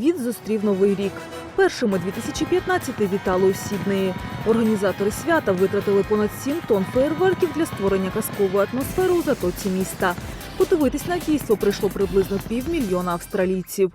Світ зустрів новий рік. Першими 2015 вітали у Сіднеї. Організатори свята витратили понад 7 тонн феєрверків для створення казкової атмосфери у затоці міста. Подивитись на дійство прийшло приблизно півмільйона австралійців.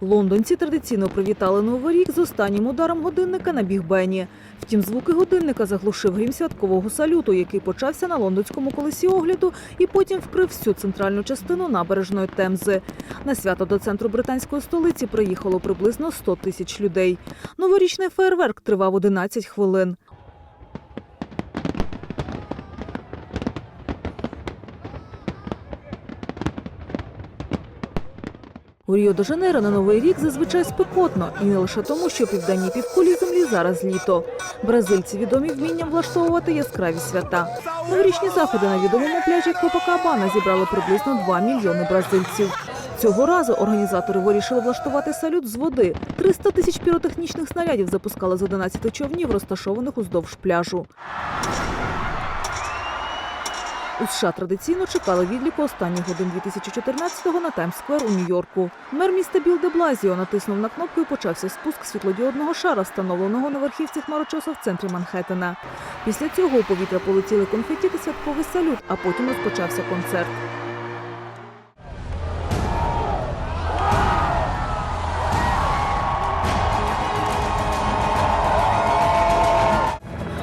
Лондонці традиційно привітали новий рік з останнім ударом годинника на бігбені. Втім, звуки годинника заглушив грім святкового салюту, який почався на лондонському колесі огляду і потім вкрив всю центральну частину набережної Темзи. На свято до центру британської столиці приїхало приблизно 100 тисяч людей. Новорічний фейерверк тривав 11 хвилин. У Ріо-де-Жанейро на новий рік зазвичай спекотно, і не лише тому, що південній півкулі землі зараз літо. Бразильці відомі вмінням влаштовувати яскраві свята. Новорічні заходи на відомому пляжі Копакабана зібрали приблизно 2 мільйони бразильців. Цього разу організатори вирішили влаштувати салют з води. 300 тисяч піротехнічних снарядів запускали з 11 човнів, розташованих уздовж пляжу. У США традиційно чекали відліку останніх годин 2014-го на Таймс-сквер у Нью-Йорку. Мер міста Біл де Блазіо натиснув на кнопку і почався спуск світлодіодного шара, встановленого на верхівці хмарочоса в центрі Манхеттена. Після цього у повітря полетіли конфеті та святковий салют, а потім розпочався концерт.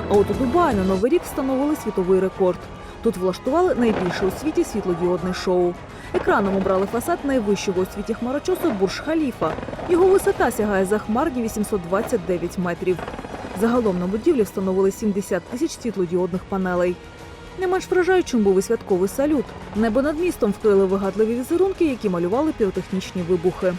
А от у Дубаї на Новий рік встановили світовий рекорд. Тут влаштували найбільше у світі світлодіодне шоу. Екраном обрали фасад найвищого у світі хмарочосу Бурж Халіфа. Його висота сягає захмарні 829 метрів. Загалом на будівлі встановили 70 тисяч світлодіодних панелей. Не менш вражаючим був і святковий салют. Небо над містом вкрили вигадливі візерунки, які малювали піротехнічні вибухи.